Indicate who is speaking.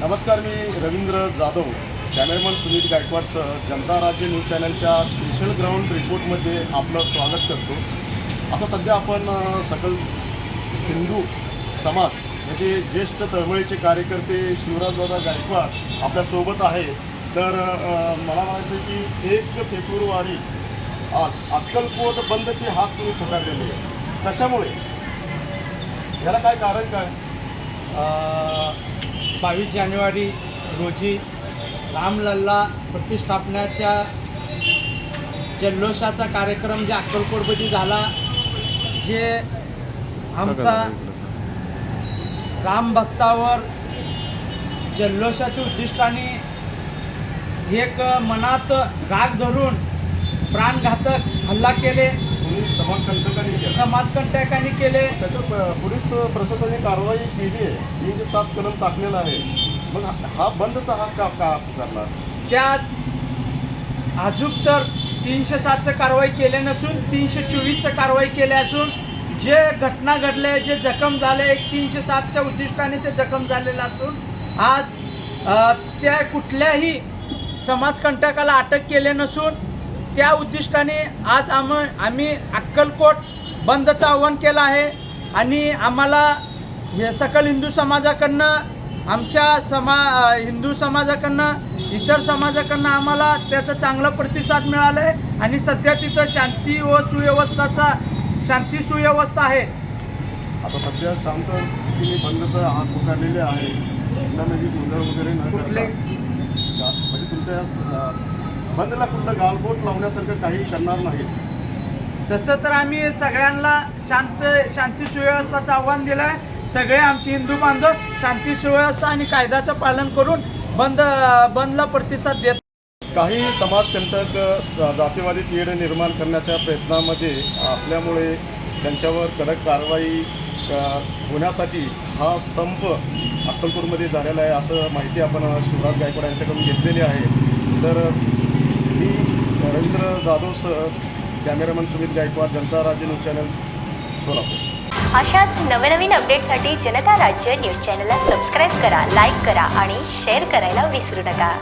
Speaker 1: नमस्कार मी रवींद्र जाधव कॅमेरामन सुनील गायकवाडसह जनता राज्य न्यूज चॅनलच्या स्पेशल ग्राउंड रिपोर्टमध्ये आपलं स्वागत करतो. आता सध्या आपण सकल हिंदू समाज याचे ज्येष्ठ तळमळीचे कार्यकर्ते शिवराजदादा गायकवाड आपल्यासोबत आहे. तर मला म्हणायचं आहे की एक फेब्रुवारी आज अक्कलकोट बंदची हाक तुम्ही पुकारलेली आहे. कशामुळे? याला काय कारण काय?
Speaker 2: बावीस जानेवारी रोजी रामलल्ला प्रतिष्ठापनाच्या जल्लोषाचा कार्यक्रम जे अक्कलकोटमध्ये झाला जे आमचा राम भक्तावर जल्लोषाच्या उद्दिष्टाने एक मनात राग धरून प्राणघातक हल्ला केले.
Speaker 1: समाजकंटकांनी केला.
Speaker 2: समाजकंटकांनी केले.
Speaker 1: त्याच्यात प- पोलीस प्रशासनाने कारवाई केली आहे. तीनशे सात कलम टाकलेला आहे. मग हा- हा बंदचा हा का का पुकारला
Speaker 2: त्यात अजून तर तीनशे सातचं कारवाई केले नसून तीनशे चोवीसचं कारवाई केले असून जे घटना घडले जे जखम झाले एक तीनशे सातच्या उद्दिष्टाने ते जखम झालेलं असून आज त्या कुठल्याही समाजकंटकाला अटक केले नसून त्या उद्दिष्टाने आज आम आम्ही अक्कलकोट बंदचं आव्हान केलं आहे आणि आम्हाला हे सकल हिंदू समाजाकडनं आमच्या समा हिंदू समाजाकडनं इतर समाजाकडनं आम्हाला त्याचा चांगला प्रतिसाद मिळाला आहे आणि सध्या तिथं शांती व सुव्यवस्थाचा शांती सुव्यवस्था आहे.
Speaker 1: आता सध्या शांत स्थितीने बंदचा हात पुकारलेले आहे. गोंधळ वगैरे न
Speaker 2: कुठले?
Speaker 1: करता म्हणजे तुमच्या बंदला कुठलं गालबोट लावण्यासारखं काही करणार नाही
Speaker 2: तसं तर आम्ही सगळ्यांना शांत शांती सुव्यवस्थाचं आव्हान दिलं आहे सगळे आमचे हिंदू बांधव शांती सुव्यवस्था आणि कायद्याचं पालन करून बंद बंदला प्रतिसाद देत
Speaker 1: काही समाजकंटक जातीवादी तीड निर्माण करण्याच्या प्रयत्नामध्ये असल्यामुळे त्यांच्यावर कडक कारवाई होण्यासाठी हा संप अक्कलपूरमध्ये झालेला आहे असं माहिती आपण शिवराज गायकवाड यांच्याकडून घेतलेली आहे. तर Ravindra जाधवसह cameraman Sumit Gaikwad Janata Rajya news channel Solapur.
Speaker 3: अशाच नवनवीन अपडेटसाठी जनता राज्य न्यूज चॅनलला सबस्क्राईब करा लाईक करा आणि शेअर करायला विसरू नका.